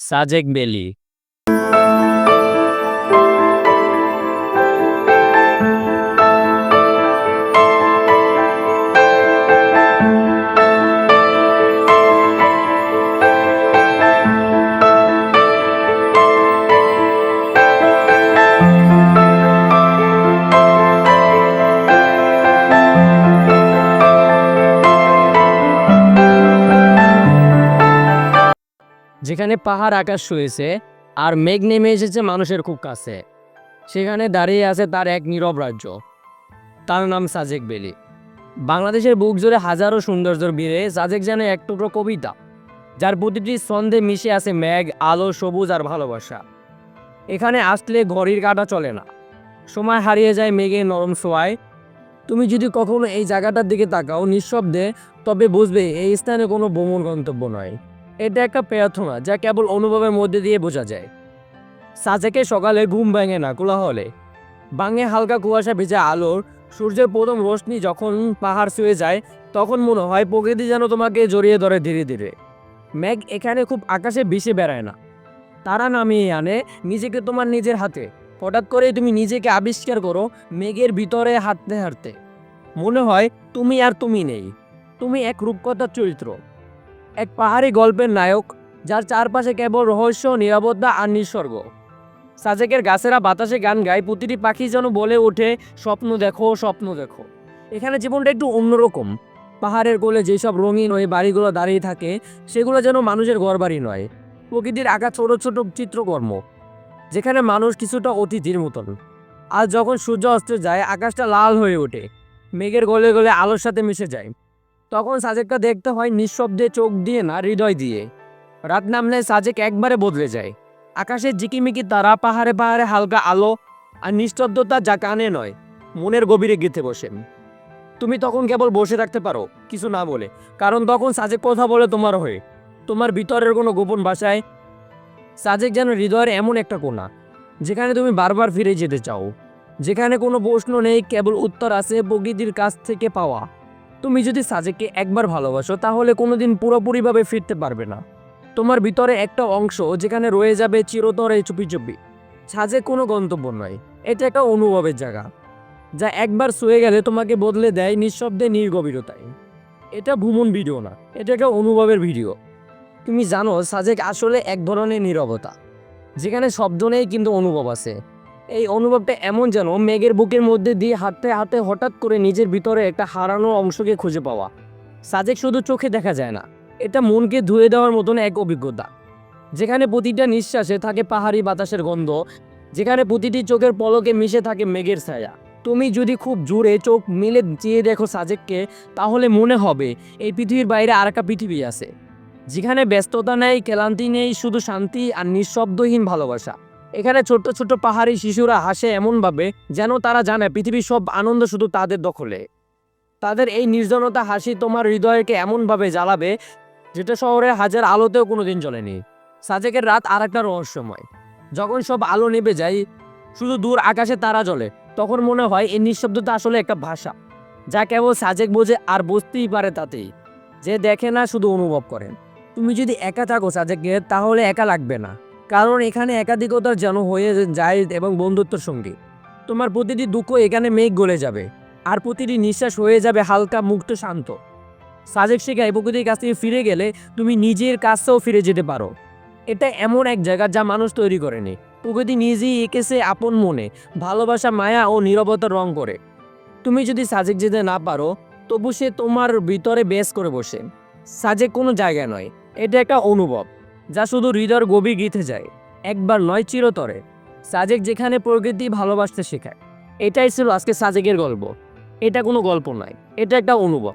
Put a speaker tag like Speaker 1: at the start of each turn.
Speaker 1: সাজেক বেলি যেখানে পাহাড়, আকাশ শুয়েছে আর মেঘ নেমে এসেছে মানুষের খুব কাছে। সেখানে দাঁড়িয়ে আছে তার এক নীরব রাজ্য। তার নাম সাজেক বেলি। বাংলাদেশের বুক জুড়ে হাজারো সৌন্দর্যের বীরে সাজেক যেন এক টুকরো কবিতা, যার প্রতিটি ছন্দে মিশে আছে মেঘ, আলো, সবুজ আর ভালোবাসা। এখানে আসলে ঘড়ির কাটা চলে না। সময় হারিয়ে যায় মেঘে নরম সোয়ায় তুমি যদি কখনো এই জায়গাটার দিকে তাকাও নিঃশব্দে, তবে বুঝবে এই স্থানে কোনো ভ্রমণ গন্তব্য নয়। এটা একটা প্রার্থনা যা কেবল অনুভবের মধ্যে দিয়ে বোঝা যায়। সাজেকে সকালে ঘুম ভাঙে না কোলাহলে। বাঙে হালকা কুয়াশা ভেজা আলোর, সূর্যের প্রথম রোশনি যখন পাহাড় ছুঁয়ে যায়, তখন মনে হয় প্রকৃতি যেন তোমাকে জড়িয়ে ধরে ধীরে ধীরে। মেঘ এখানে খুব আকাশে ভেসে বেড়ায় না। তারা নামিয়ে আনে নিজেকে তোমার নিজের হাতে। হঠাৎ করে তুমি নিজেকে আবিষ্কার করো মেঘের ভিতরে হাঁটতে হাঁটতে। মনে হয় তুমি আর তুমি নেই। তুমি এক রূপকথার চরিত্র। এক পাহাড়ি গল্পের নায়ক, যার চারপাশে কেবল রহস্য, নিরাপত্তা আর নিঃসর্গ। সাজেকের গাছেরা বাতাসে গান গায়, প্রতিটি পাখি যেন বলে ওঠে, স্বপ্ন দেখো স্বপ্ন দেখো। এখানে জীবনটা একটু অন্যরকম। পাহাড়ের কোলে যেসব রঙিন ওই বাড়িগুলো দাঁড়িয়ে থাকে, সেগুলো যেন মানুষের ঘরবাড়ি নয়। প্রকৃতির আঁকা ছোট ছোট চিত্রকর্ম, যেখানে মানুষ কিছুটা অতিথির মতন। আর যখন সূর্য অস্ত যায়, আকাশটা লাল হয়ে ওঠে। মেঘের গলে গলে আলোর সাথে মিশে যায়। তখন সাজেকটা দেখতে হয় নিঃশব্দে চোখ দিয়ে না, হৃদয় দিয়ে। রাত নামলে সাজেক একবারে বদলে যায়। আকাশের জিকিমিকি তারা, পাহাড়ে পাহাড়ে হালকা আলো আর নিস্তব্ধতা যা কানে নয়, মনের গভীরে গেঁথে বসে। তুমি তখন কেবল বসে থাকতে পারো, কিছু না বলে, কারণ তখন সাজেক কথা বলে তোমার হয়ে। তোমার ভিতরের কোনো গোপন ভাষায় সাজেক যেন হৃদয়ের এমন একটা কোণা, যেখানে তুমি বারবার ফিরে যেতে চাও। যেখানে কোনো প্রশ্ন নেই, কেবল উত্তর আছে প্রকৃতির কাছ থেকে পাওয়া। তুমি যদি সাজেককে একবার ভালোবাসো, তাহলে কোনোদিন পুরোপুরিভাবে ফিরতে পারবে না। তোমার ভিতরে একটা অংশ যেখানে রয়ে যাবে চিরতরে চুপি চুপি সাজে কোনো গন্তব্য নয়, এটা একটা অনুভবের জায়গা, যা একবার শুয়ে গেলে তোমাকে বদলে দেয় নিঃশব্দে নির্গভীরতায়। এটা ভ্রমণ ভিডিও না, এটা একটা অনুভবের ভিডিও। তুমি জানো, সাজেক আসলে এক ধরনের নীরবতা, যেখানে শব্দ নেই কিন্তু অনুভব আছে। এই অনুভবটা এমন যেন মেঘের বুকের মধ্যে দিয়ে হাঁটতে হাঁটতে হঠাৎ করে নিজের ভিতরে একটা হারানো অংশকে খুঁজে পাওয়া। সাজেক শুধু চোখে দেখা যায় না, এটা মনকে ধুয়ে দেওয়ার মতন এক অভিজ্ঞতা। যেখানে প্রতিটা নিঃশ্বাসে থাকে পাহাড়ি বাতাসের গন্ধ, যেখানে প্রতিটি চোখের পলকে মিশে থাকে মেঘের ছায়া। তুমি যদি খুব জোরে চোখ মিলে চেয়ে দেখো সাজেককে, তাহলে মনে হবে এই পৃথিবীর বাইরে আর একটা পৃথিবী আছে। যেখানে ব্যস্ততা নেই, ক্লান্তি নেই, শুধু শান্তি আর নিঃশব্দহীন ভালোবাসা। এখানে ছোট্ট ছোট্ট পাহাড়ি শিশুরা হাসে এমনভাবে যেন তারা জানে পৃথিবীর সব আনন্দ শুধু তাদের দখলে। তাদের এই নির্জনতা হাসি তোমার হৃদয়কে এমনভাবে জ্বালাবে যেটা শহরে হাজার আলোতেও কোনোদিন জ্বলেনি। সাজেকের রাত আর একটা রহস্যময়। যখন সব আলো নেবে যায় শুধু দূর আকাশে তারা জ্বলে, তখন মনে হয় এই নিঃশব্দতা আসলে একটা ভাষা, যা কেবল সাজেক বোঝে আর বুঝতেই পারে তাতেই। যে দেখে না শুধু অনুভব করেন। তুমি যদি একা থাকো সাজেকে তাহলে একা লাগবে না। কারণ এখানে একাধিকতার যেন হয়ে যায় এবং বন্ধুত্বর সঙ্গী। তোমার প্রতিটি দুঃখ এখানে মেঘ গলে যাবে, আর প্রতিটি নিঃশ্বাস হয়ে যাবে হালকা, মুক্ত, শান্ত। সাজেক শেখায় প্রকৃতির কাছ থেকে ফিরে গেলে তুমি নিজের কাছেও ফিরে যেতে পারো। এটা এমন এক জায়গা যা মানুষ তৈরি করেনি। প্রকৃতি নিজেই এঁকেছে আপন মনে, ভালোবাসা, মায়া ও নীরবতার রং করে। তুমি যদি সাজেক যেতে না পারো, তবু সে তোমার ভিতরে বেশ করে বসে। সাজেক কোনো জায়গা নয়, এটা একটা অনুভব। যা শুধু হৃদয়ের গভীর গীতে যায়, একবার নয় চিরতরে। সাজেক যেখানে প্রকৃতি ভালোবাসতে শেখায়। এটাই ছিল আজকে সাজেকের গল্প। এটা কোনো গল্প নয়, এটা একটা অনুভব।